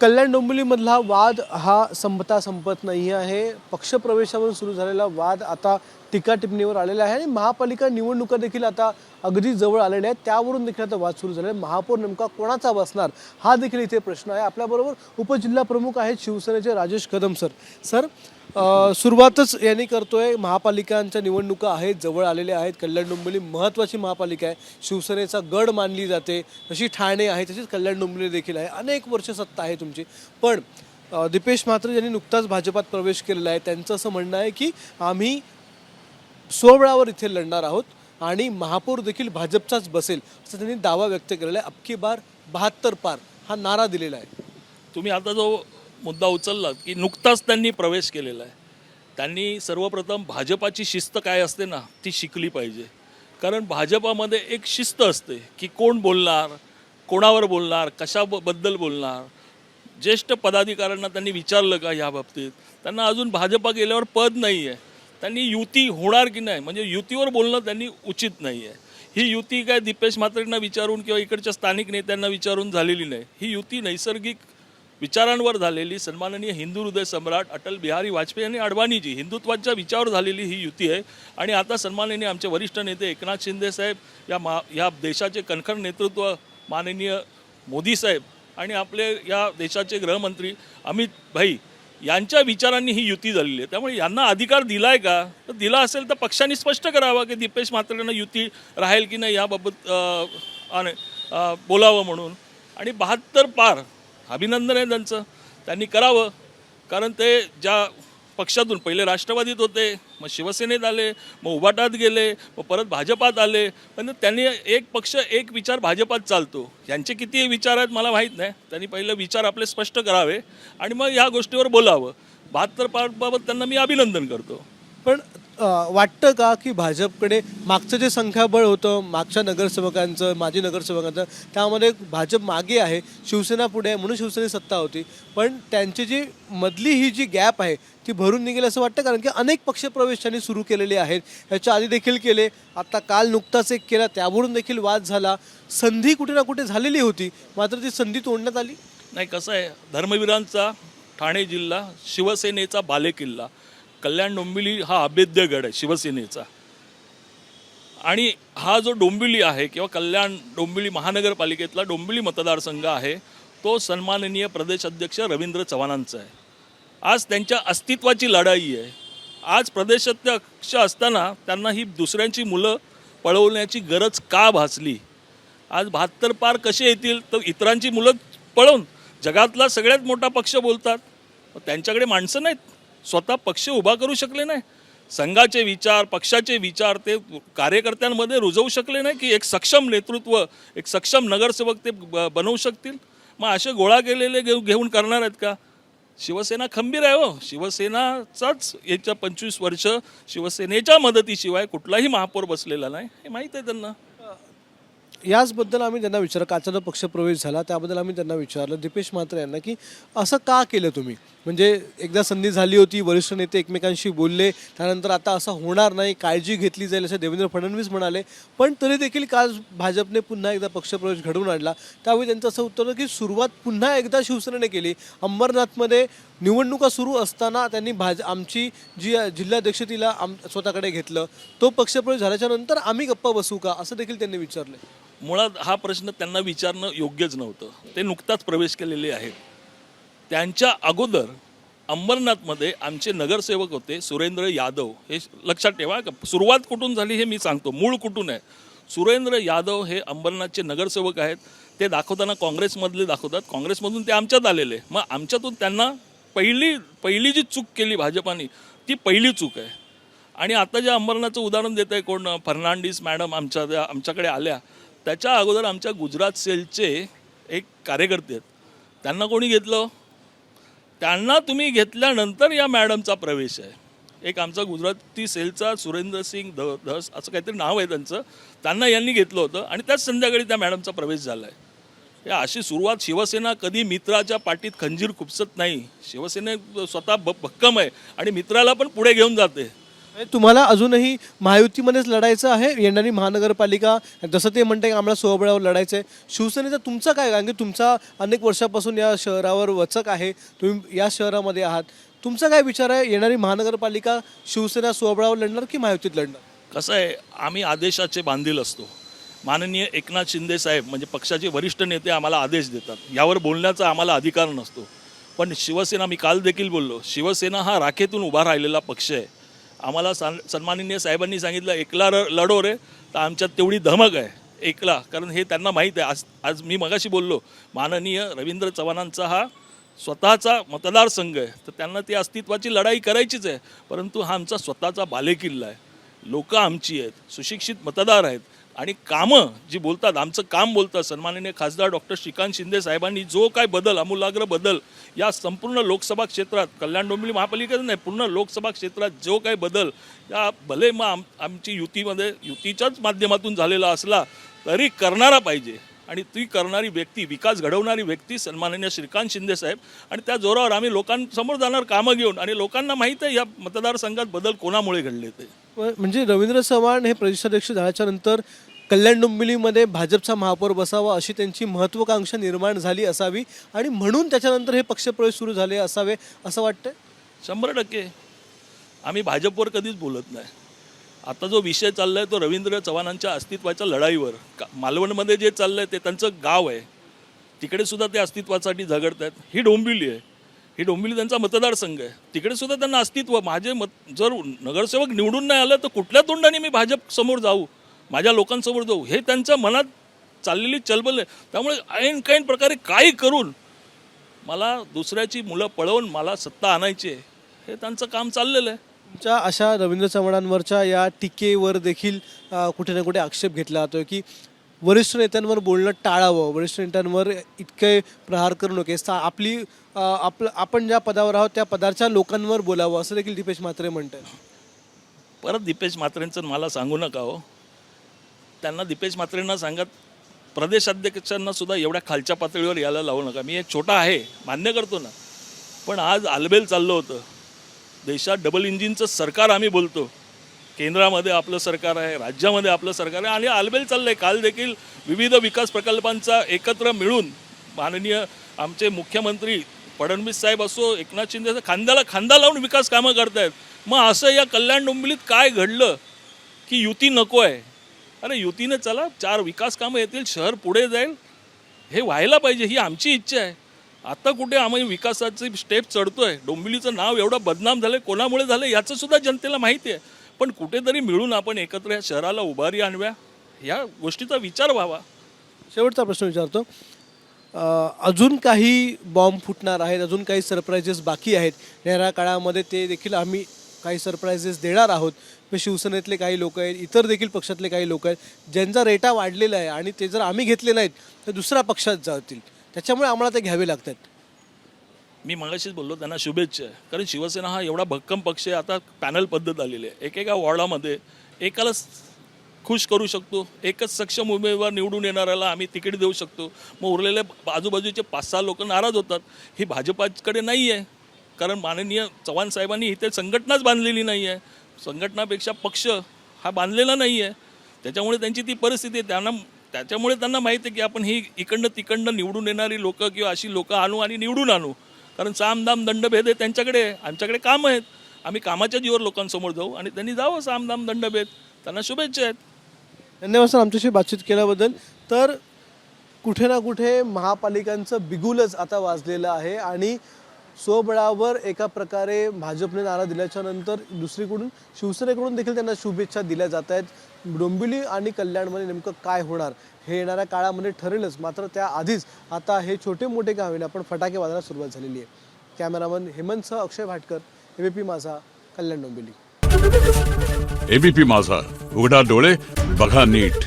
कल्याण डोंबिवलीमधला वाद हा संपता संपत नाही आहे पक्षप्रवेशावरून सुरू झालेला वाद आता टीका टिप्पणीवर आलेल्या आहे. आणि महापालिका निवडणुका देखील आता अगदी जवळ आलेल्या आहेत. त्यावरून देखील आता वाद सुरू झाला आहे. महापौर नेमका कोणाचा बसणार? हा देखील इथे प्रश्न आहे. आपल्याबरोबर उपजिल्हा प्रमुख आहेत शिवसेनेचे राजेश कदम सर. सर सुरुवातच यांनी करतोय. महापालिकांच्या निवडणुका आहेत जवळ आलेल्या आहेत. कल्याण डोंबिवली महत्त्वाची महापालिका आहे. शिवसेनेचा गड मानली जाते. तशी ठाणे आहे तशीच कल्याण डोंबिवली देखील आहे. अनेक वर्ष सत्ता आहे तुमची. पण दिपेश दीपेश म्हात्रे यांनी नुकताच भाजपात प्रवेश केलेला आहे. त्यांचं असं म्हणणं आहे की आम्ही सोहळावर इथे लढणार आहोत आणि महापौर देखील भाजपचाच बसेल असं त्यांनी दावा व्यक्त केलेला आहे. अबकी बार बहात्तर पार हा नारा दिलेला आहे. तुम्ही आता जो मुद्दा उचललात की नुकताच त्यांनी प्रवेश केलेला आहे. त्यांनी सर्वप्रथम भाजपाची शिस्त काय असते ना ती शिकली पाहिजे. कारण भाजपामध्ये एक शिस्त असते की कोण बोलणार कोणावर बोलणार कशाबद्दल बोलणार. ज्येष्ठ पदाधिकाऱ्यांना त्यांनी विचारलं का ह्या बाबतीत? त्यांना अजून भाजपा गेल्यावर पद नाही आहे त्यांनी युती होणार की नाही? म्हणजे युतीवर बोलणं त्यांनी उचित नाही आहे ही युती काय दीपेश म्हात्रेंना विचारून किंवा इकडच्या स्थानिक नेत्यांना विचारून झालेली नाही. ही युती नैसर्गिक विचारांवर झालेली सन्माननीय हिंदू हृदय सम्राट अटल बिहारी वाजपेयी आणि अडवाणीजी हिंदुत्वाच्या विचारावर झालेली ही युती आहे. आणि आता सन्माननीय आमचे वरिष्ठ नेते एकनाथ शिंदे साहेब या मा या देशाचे कणखर नेतृत्व माननीय मोदी साहेब आणि आपले या देशाचे गृहमंत्री अमित भाई यांच्या विचारांनी ही युती झालेली आहे. त्यामुळे यांना अधिकार दिलाय का? तर दिला असेल तर पक्षांनी स्पष्ट करावा की दीपेश म्हात्रेंना युती राहील की नाही याबाबत आणि, बोलावं म्हणून. आणि बहात्तर पार अभिनंदन आहे त्यांचं. त्यांनी करावं. कारण ते ज्या पक्षातून पहिले राष्ट्रवादीत होते मग शिवसेनेत आले मग उभाटात गेले मग परत भाजपात आले. पण त्यांनी एक पक्ष एक विचार भाजपात चालतो. यांचे किती विचार आहेत मला माहीत नाही. त्यांनी पहिले विचार आपले स्पष्ट करावे आणि मग या गोष्टीवर बोलावं. बहात्तर पारबाबत त्यांना मी अभिनंदन करतो. पण वाटतं का की भाजपकडे मागचं जे संख्याबळ होतं मागच्या नगरसेवकांचं माजी नगरसेवकांचं त्यामध्ये भाजप मागे आहे शिवसेना पुढे आहे म्हणून शिवसेनेची सत्ता होती. पण त्यांची जी मधली ही जी गॅप आहे ती भरून निघेल असं वाटतं? कारण की अनेक पक्षप्रवेश त्यांनी सुरू केलेले आहेत. ह्याच्या आधी देखील केले आता काल नुकताच एक केला त्यावरून देखील वाद झाला. संधी कुठे ना कुठे झालेली होती मात्र ती संधी तोडण्यात आली? नाही कसं आहे धर्मवीरांचा ठाणे जिल्हा शिवसेनेचा बालेकिल्ला. कल्याण डोंबिवली हा अभेद्य गड आहे शिवसेनेचा. आणि हा जो डोंबिवली आहे किंवा कल्याण डोंबिवली महानगरपालिकेतला डोंबिवली मतदारसंघ आहे तो सन्माननीय प्रदेश अध्यक्ष रवींद्र चव्हाणांचा आहे. आज त्यांच्या अस्तित्वाची लढाई आहे. आज प्रदेशाध्यक्ष असताना त्यांना ही दुसऱ्यांची मुलं पळवण्याची गरज का भासली? आज बहात्तर पार कसे येतील? तर इतरांची मुलं पळवून जगातला सगळ्यात मोठा पक्ष बोलतात. त्यांच्याकडे माणसं नाहीत. स्वतः पक्ष उभा करू शकले नाही. संघाचे विचार पक्षाचे विचार ते कार्यकर्त्यांमध्ये रुजवू शकले नाही की एक सक्षम नेतृत्व एक सक्षम नगरसेवक ते ब- बनवू शकतील? मग असे गोळा केलेले घेऊ घेऊन करणार आहेत का? शिवसेना खंबीर आहे हो. शिवसेनाचाच याच्या पंचवीस वर्ष शिवसेनेच्या मदतीशिवाय कुठलाही महापौर बसलेला नाही. हे माहीत आहे त्यांना. याचबद्दल आम्ही त्यांना विचारलं. काचाचा पक्षप्रवेश झाला त्याबद्दल आम्ही त्यांना विचारलं. दीपेश म्हात्रे यांना की असं का केलं तुम्ही? म्हणजे एकदा संधी झाली होती वरिष्ठ नेते एकमेकांशी बोलले त्यानंतर आता असं होणार नाही काळजी घेतली जाईल असं देवेंद्र फडणवीस म्हणाले. पण तरी देखील काल भाजपने पुन्हा एकदा पक्षप्रवेश घडवून आणला. त्यावेळी त्यांचं असं उत्तर की सुरुवात पुन्हा एकदा शिवसेनेने केली. अंबरनाथमध्ये निवडणुका सुरू असताना त्यांनी भाज आमची जी जिल्हाध्यक्ष तिला आम स्वतःकडे घेतलं तो पक्षप्रवेश झाल्याच्यानंतर आम्ही गप्पा बसू का? असं देखील त्यांनी विचारलं मुळात हा प्रश्न त्यांना विचारणं योग्यच नव्हतं. ते नुकताच प्रवेश केलेले आहेत. त्यांच्या अगोदर अंबरनाथमध्ये आमचे नगरसेवक होते सुरेंद्र यादव. हे लक्षात ठेवा का सुरुवात कुठून झाली हे मी सांगतो. मूळ कुठून आहे? सुरेंद्र यादव हे अंबरनाथचे नगरसेवक आहेत. ते दाखवताना काँग्रेसमधले दाखवतात. काँग्रेसमधून ते आमच्यात आलेले मग आमच्यातून त्यांना पहिली पहिली जी चूक केली भाजपाने ती पहिली चूक आहे. आणि आता ज्या अंबरनाथचं उदाहरण देत आहे कोण? फर्नांडिस मॅडम आमच्या आमच्याकडे आल्या. त्याच्या अगोदर आमच्या गुजरात सेलचे एक कार्यकर्ते आहेत. त्यांना कोणी घेतलं? त्यांना तुम्ही घेतल्यानंतर या मॅडमचा प्रवेश आहे. एक आमचा गुजराती सेलचा सुरेंद्र सिंग ध धस असं काहीतरी नाव आहे त्यांचं. त्यांना यांनी घेतलं होतं आणि त्याच संध्याकाळी त्या मॅडमचा प्रवेश झाला आहे या अशी सुरुवात शिवसेना कधी मित्राच्या पाठीत खंजीर खुपसत नाही. शिवसेने स्वतः ब भक्कम आहे आणि मित्राला पण पुढे घेऊन जाते. म्हणजे तुम्हाला अजूनही महायुतीमध्येच लढायचं आहे येणारी महानगरपालिका जसं ते म्हणते आम्हाला सोहबळावर लढायचं आहे शिवसेनेचा तुमचं काय? कारण की तुमचा अनेक वर्षापासून या शहरावर वचक आहे तुम्ही या शहरामध्ये आहात. तुमचा काय विचार आहे? येणारी महानगरपालिका शिवसेना सोहबळावर लढणार की महायुतीत लढणार? कसं आहे आम्ही आदेशाचे बांधील असतो. माननीय एकनाथ शिंदे साहेब म्हणजे पक्षाचे वरिष्ठ नेते आम्हाला आदेश देतात. यावर बोलण्याचा आम्हाला अधिकार नसतो. पण शिवसेना मी काल देखील बोललो शिवसेना हा राखेतून उभा राहिलेला पक्ष आहे. आम्हाला सान सन्माननीय साहेबांनी सांगितलं एकला र लढो रे. तर आमच्यात तेवढी धमक आहे एकला. कारण हे त्यांना माहीत आहे. आज आज मी मगाशी बोललो माननीय रवींद्र चव्हाणांचा हा स्वतःचा मतदारसंघ आहे. तर त्यांना ती अस्तित्वाची लढाई करायचीच आहे. परंतु हा आमचा स्वतःचा बालेकिल्ला आहे. लोकं आमची आहेत सुशिक्षित मतदार आहेत. आणि कामं जी बोलतात आमचं काम बोलतात सन्माननीय खासदार डॉक्टर श्रीकांत शिंदे साहेबांनी जो काय बदल आमूलाग्र बदल या संपूर्ण लोकसभा क्षेत्रात कल्याण डोंबिवली महापालिकेत नाही पूर्ण लोकसभा क्षेत्रात जो काय बदल या भले मग आम आमची युतीमध्ये युतीच्याच माध्यमातून झालेला असला तरी करणारा पाहिजे. आणि ती करणारी व्यक्ती विकास घडवणारी व्यक्ती सन्माननीय श्रीकांत शिंदे साहेब. आणि त्या जोरावर आम्ही लोकांसमोर जाणार कामं घेऊन आणि लोकांना माहीत आहे या मतदारसंघात बदल कोणामुळे घडले ते म्हणजे रवींद्र चव्हाण हे प्रदेशाध्यक्ष झाल्याच्यानंतर कल्याण डोंबिवलीमध्ये भाजपचा महापौर बसावा अशी त्यांची महत्त्वाकांक्षा निर्माण झाली असावी आणि म्हणून त्याच्यानंतर हे पक्षप्रवेश सुरू झाले असावे असं वाटतं शंभर टक्के. आम्ही भाजपवर कधीच बोलत नाही. आता जो विषय चाललाय तो रवींद्र चव्हाणांच्या अस्तित्वाच्या लढाईवर. का मालवणमध्ये जे चाललंय ते त्यांचं गाव आहे. तिकडे सुद्धा ते अस्तित्वासाठी झगडत आहेत ही डोंबिवली आहे. ही डोंबिवली त्यांचा मतदारसंघ आहे. तिकडे सुद्धा त्यांना अस्तित्व माझे मत जर नगरसेवक निवडून नाही आलं तर कुठल्या तोंडाने मी भाजप समोर जाऊ? माझ्या लोकांसमोर जाऊ. हे त्यांच्या मनात चाललेली चलबल आहे. त्यामुळे ऐन कैन प्रकारे काही करून मला दुसऱ्याची मुलं पळवून मला सत्ता आणायची आहे. हे त्यांचं काम चाललेलं आहे. तुमच्या अशा रवींद्र चव्हाणांवरच्या या टीकेवर देखील अ, कुठे ना कुठे आक्षेप घेतला जातोय की वरिष्ठ नेत्यांवर बोलणं टाळावं. वरिष्ठ नेत्यांवर इतके प्रहार करू नये सा आपली अ, आपलं आपण ज्या पदावर आहोत त्या पदाच्या लोकांवर बोलावं. असं देखील दीपेश म्हात्रे म्हणतात परत दीपेश म्हात्रेंचं मला सांगू नका हो. त्यांना दीपेश म्हात्रेंना सांगत प्रदेशाध्यक्षांना सुद्धा एवढ्या खालच्या पातळीवर यायला लावू नका. मी एक छोटा आहे मान्य करतो ना. पण आज आलबेल चाललं होतं. देशात डबल इंजिनचं सरकार आम्ही बोलतो. केंद्रामध्ये आपलं सरकार आहे राज्यामध्ये आपलं सरकार आहे आणि आलबेल चाललं आहे काल देखील विविध विकास प्रकल्पांचा एकत्र मिळून माननीय आमचे मुख्यमंत्री फडणवीस साहेब असो एकनाथ शिंदे खांद्याला खांदा लावून विकास कामं करतायत. मग असं या कल्याण डोंबिवलीत काय घडलं की युती नको आहे? अरे युतीनं चला चार विकास कामं येतील शहर पुढे जाईल. हे व्हायला पाहिजे ही आमची इच्छा आहे. आता कुठे आम्ही विकासाची स्टेप चढतोय? डोंबिवलीचं नाव एवढं बदनाम झालं कोणामुळे झालं याचं सुद्धा जनतेला माहिती आहे. पण कुठेतरी मिळून आपण एकत्र या शहराला उभारी आणव्या या गोष्टीचा विचार व्हावा. शेवटचा प्रश्न विचारतो. अजून काही बॉम्ब फुटणार आहेत अजून काही सरप्राईजेस बाकी आहेत. येणाऱ्या काळामध्ये ते देखील आम्ही काही सरप्राईजेस देणार आहोत. मग शिवसेनेतले काही लोक आहेत इतर देखील पक्षातले काही लोक आहेत ज्यांचा रेटा वाढलेला आहे आणि ते जर आम्ही घेतले नाहीत तर दुसऱ्या पक्षात जातील. त्याच्यामुळे आम्हाला ते घ्यावे लागतात. मी मगाशीच बोललो त्यांना शुभेच्छा. आहे कारण शिवसेना हा एवढा भक्कम पक्ष आहे आता पॅनल पद्धत आलेली आहे. एकेका वॉर्डामध्ये एकालाच खुश करू शकतो एकच सक्षम उमेदवार निवडून येणाऱ्याला आम्ही तिकीट देऊ शकतो. मग उरलेले आजूबाजूचे पाच सहा लोक नाराज होतात. ही भाजपाकडे नाही आहे कारण माननीय चव्हाण साहेबांनी इथे संघटनाच बांधलेली नाही आहे संघटनापेक्षा पक्ष हा बांधलेला नाही आहे त्याच्यामुळे त्यांची ती परिस्थिती आहे. त्यांना त्याच्यामुळे त्यांना माहिती आहे की आपण ही इकडनं तिकडनं निवडून येणारी लोकं किंवा अशी लोकं आणू आणि निवडून आणू. कारण सामदाम दंडभेद आहे त्यांच्याकडे आमच्याकडे कामं आहेत. आम्ही कामाच्या जीवर लोकांसमोर जाऊ आणि त्यांनी जावं सामदाम दंडभेद. त्यांना शुभेच्छा आहेत. धन्यवाद सर आमच्याशी बातचीत केल्याबद्दल. तर कुठे ना कुठे महापालिकांचं बिगुलच आता वाजलेलं आहे आणि स्वबळावर एका प्रकारे भाजपने नारा दिल्याच्या नंतर दुसरीकडून शिवसेनेकडून देखील त्यांना शुभेच्छा दिल्या जात आहेत. डोंबिवली आणि कल्याणमध्ये नेमकं काय होणार हे येणाऱ्या काळामध्ये ठरेलच. मात्र त्याआधीच आता हे छोटे मोठे का आपण पण फटाके वाजायला सुरुवात झालेली आहे. कॅमेरामन हेमंतसह अक्षय भाटकर एबीपी माझा कल्याण डोंबिवली. एबीपी माझा उघडा डोळे बघा नीट.